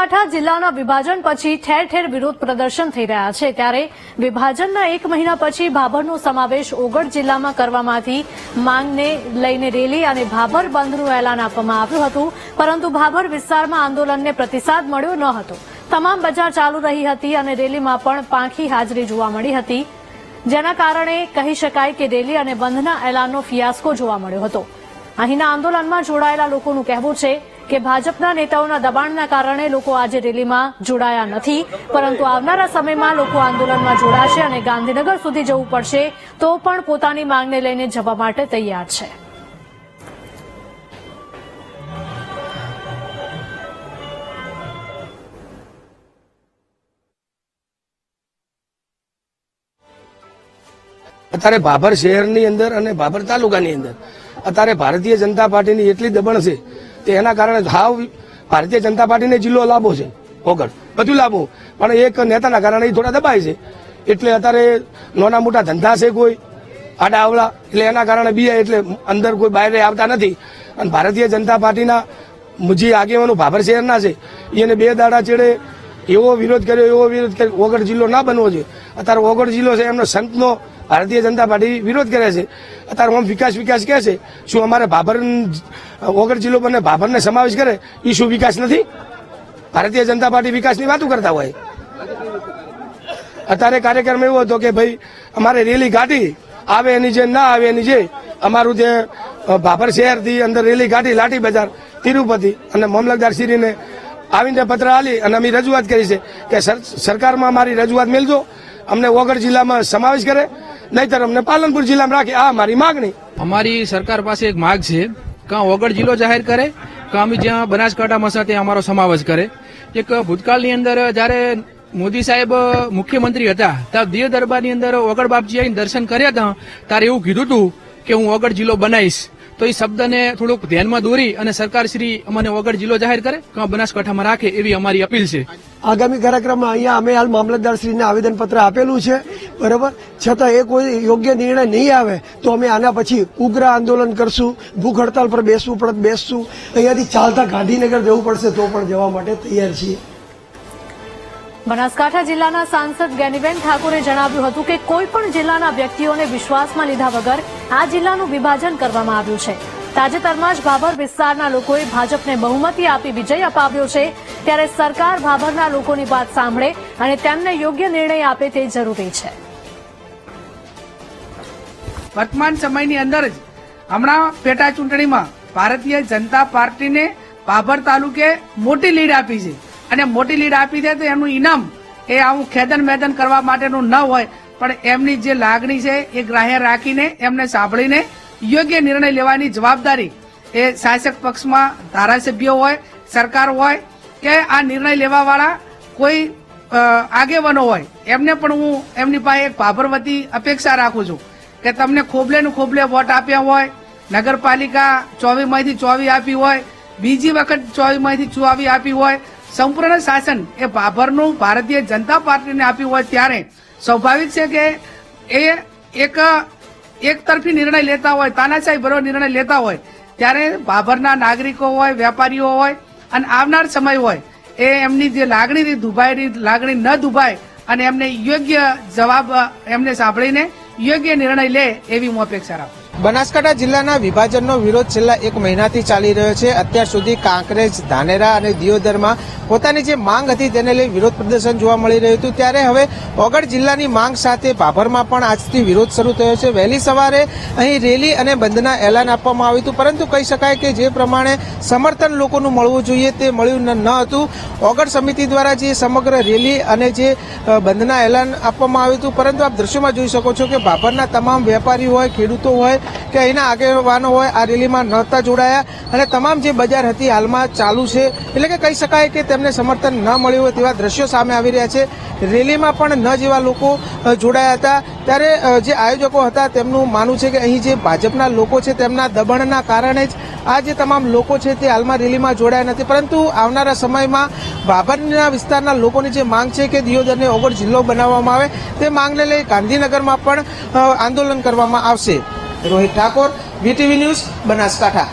બનાસકાંઠા જિલ્લાના વિભાજન પછી ઠેર ઠેર વિરોધ પ્રદર્શન થઈ રહ્યા છે. ત્યારે વિભાજનના એક મહિના પછી ભાભરનો સમાવેશ ઓગળ જિલ્લામાં કરવામાંથી માંગને લઈને રેલી અને ભાભર બંધનું એલાન આપવામાં આવ્યું હતું. પરંતુ ભાભર વિસ્તારમાં આંદોલનને પ્રતિસાદ મળ્યો ન હતો. તમામ બજાર ચાલુ રહી હતી અને રેલીમાં પણ પાંખી હાજરી જોવા મળી હતી. જેના કારણે કહી શકાય કે રેલી અને બંધના એલાનનો ફિયાસ્કો જોવા મળ્યો હતો. અહીંના આંદોલનમાં જોડાયેલા લોકોનું કહેવું છે કે ભાજપના નેતાઓના દબાણના કારણે લોકો આજે રેલીમાં જોડાયા નથી. પરંતુ આવનારા સમયમાં લોકો આંદોલનમાં જોડાશે અને ગાંધીનગર સુધી જવું પડશે, તો પણ પોતાની માંગને લઈને જવા માટે તૈયાર છે. અત્યારે ભાભર શહેરની અંદર અને ભાભર તાલુકાની અંદર. અત્યારે ભારતીય જનતા પાર્ટીની એટલી દબણ છે તે એના કારણે હાવ ભારતીય જનતા પાર્ટીને જિલ્લો લાભો છે ઓગળ બધું લાભો પણ એક નેતાના કારણે એ થોડા દબાય છે. એટલે અત્યારે નાના મોટા ધંધા છે કોઈ, આડા આવડા એટલે એના કારણે બી એટલે અંદર કોઈ બહાર આવતા નથી. અને ભારતીય જનતા પાર્ટીના જે આગેવાનો ભાભર શહેરના છે. એને બે દાડા ચેડે એવો વિરોધ કર્યો, એવો વિરોધ કર્યો. ઓગળ જિલ્લો ના બનવો જોઈએ. અત્યારે ઓગળ જિલ્લો છે, એમનો સંતનો ભારતીય જનતા પાર્ટી વિરોધ કરે છે. અત્યારે આમ વિકાસ વિકાસ કહે છે, શું અમારે ભાભર ઓગળ જિલ્લો બને ભાભરને સમાવેશ કરે? એ શું વિકાસ નથી? ભારતીય જનતા પાર્ટી વિકાસની વાતો કરતા હોય. અત્યારે કાર્યક્રમ એવો હતો કે ભાઈ, અમારે રેલી કાઢી, આવે એની જે ના આવે એની જે અમારું જે ભાભર શહેરથી અંદર રેલી કાઢી, લાઠી બજાર, તિરુપતિ અને મામલતદાર શ્રીને આવીને પત્ર આલી અને અમે રજૂઆત કરી છે કે સર- સરકારમાં અમારી રજૂઆત મેળજો અમને વગર જિલ્લામાં સમાવેશ કરે, નહીતર અમને પાલનપુર જિલ્લામાં રાખે. આ મારી માગણી. અમારી સરકાર પાસે એક માગ છે કાં વગર જિલ્લો જાહેર કરે, કાં અમે જ્યાં બનાસકાંઠામાં છે ત્યાં અમારો સમાવેશ કરે. એક ભૂતકાળની અંદર જ્યારે મોદી સાહેબ મુખ્યમંત્રી હતા, ત્યાં દિયો દરબારની અંદર વગર બાપજી આવીને દર્શન કર્યા હતા, ત્યારે એવું કીધું હતું કે હું વગર જિલ્લો બનાવીશ. તો એ શબ્દને થોડુંક ધ્યાનમાં દોરી અને સરકાર શ્રી અમને વગર જિલ્લો જાહેર કરે, કાં બનાસકાંઠામાં રાખે એવી અમારી અપીલ છે. આગામી કાર્યક્રમમાં અહીંયા અમે હાલ મામલતદારશ્રીને આવેદનપત્ર આપેલું છે, બરાબર? છતાં એ કોઈ યોગ્ય નિર્ણય નહીં આવે, તો અમે આના પછી ઉગ્ર આંદોલન કરશું, ભૂખ હડતાલ પર બેસવું પડત, બેસશું. અહીંયાથી ચાલતા ગાંધીનગર જવું પડશે તો પણ જવા માટે તૈયાર છીએ. બનાસકાંઠા જિલ્લાના સાંસદ જ્ઞાનીબેન ઠાકોરે જણાવ્યું હતું કે કોઈ પણ જિલ્લાના વ્યક્તિઓને વિશ્વાસમાં લીધા વગર આ જિલ્લાનું વિભાજન કરવામાં આવ્યું છે. તાજેતરમાં જ ભાભર વિસ્તારના લોકોએ ભાજપને બહુમતી આપી વિજય અપાવ્યો છે. ત્યારે સરકાર ભાભરના લોકોની વાત સાંભળે અને તેમને યોગ્ય નિર્ણય આપે તે જરૂરી છે. વર્તમાન સમયની અંદર જ હમણાં પેટા ચૂંટણીમાં ભારતીય જનતા પાર્ટીને ભાભર તાલુકે મોટી લીડ આપી છે. અને મોટી લીડ આપી દે તો એનું ઇનામ એ આવું ખેદન મેદન કરવા માટેનું ન હોય, પણ એમની જે લાગણી છે એ ગ્રાહ્ય રાખીને, એમને સાંભળીને યોગ્ય નિર્ણય લેવાની જવાબદારી એ શાસક પક્ષમાં ધારાસભ્યો હોય, સરકાર હોય કે આ નિર્ણય લેવાવાળા કોઈ આગેવાનો હોય, એમને પણ હું એમની પાસે એક ભાભરવતી અપેક્ષા રાખું છું કે તમને ખોબલે ને ખોબલે વોટ આપ્યા હોય, નગરપાલિકા ચોવીસમાંથી ચોવીસ આપી હોય, બીજી વખત ચોવીસમાંથી ચોવીસ આપી હોય સંપૂર્ણ શાસન એ ભાભરનું ભારતીય જનતા પાર્ટીને આપ્યું હોય ત્યારે સ્વાભાવિક છે કે એ એક એક તરફી નિર્ણય લેતા હોય, તાનાશાહી ભરો નિર્ણય લેતા હોય, ત્યારે ભાભરના નાગરિકો હોય વેપારીઓ હોય અને આવનાર સમય હોય, એ એમની જે લાગણી દુભાઈ લાગણી ન દુભાય અને એમને યોગ્ય જવાબ, એમને સાંભળીને યોગ્ય નિર્ણય લે એવી હું અપેક્ષા રાખું. બનાસકાંઠા જિલ્લાના વિભાજનનો વિરોધ છેલ્લા એક મહિનાથી ચાલી રહ્યો છે. અત્યાર સુધી કાંકરેજ, ધાનેરા અને દિયોદરમાં પોતાની જે માંગ હતી તેને લઈ વિરોધ પ્રદર્શન જોવા મળી રહ્યું હતું. ત્યારે હવે ઓગળ જિલ્લાની માંગ સાથે ભાભરમાં પણ આજથી વિરોધ શરૂ થયો છે. વહેલી સવારે અહીં રેલી અને બંધના એલાન આપવામાં આવ્યું હતું. પરંતુ કહી શકાય કે જે પ્રમાણે સમર્થન લોકોનું મળવું જોઈએ તે મળ્યું ન હતું. ઓગળ સમિતિ દ્વારા જે સમગ્ર રેલી અને જે બંધના એલાન આપવામાં આવ્યું હતું. પરંતુ આપ દ્રશ્યમાં જોઈ શકો છો કે ભાભરના તમામ વેપારીઓ હોય, ખેડૂતો હોય કે અહીંના આગેવાનો હોય, આ રેલીમાં નહોતા જોડાયા. અને તમામ જે બજાર હતી, હાલમાં ચાલુ છે. એટલે કે કહી શકાય કે તેમને સમર્થન ન મળ્યું હોય તેવા દ્રશ્યો સામે આવી રહ્યા છે. રેલીમાં પણ ન જેવા લોકો જોડાયા હતા. ત્યારે જે આયોજકો હતા, તેમનું માનવું છે કે અહીં જે ભાજપના લોકો છે, તેમના દબાણના કારણે જ આ જે તમામ લોકો છે, તે હાલમાં રેલીમાં જોડાયા નથી. પરંતુ આવનારા સમયમાં બાબરના વિસ્તારના લોકોની જે માંગ છે કે દિયોદરને ઓગળ જિલ્લો બનાવવામાં આવે, તે માંગને લઈ ગાંધીનગરમાં પણ આંદોલન કરવામાં આવશે. Rohit Thakor VTV news Banaskantha.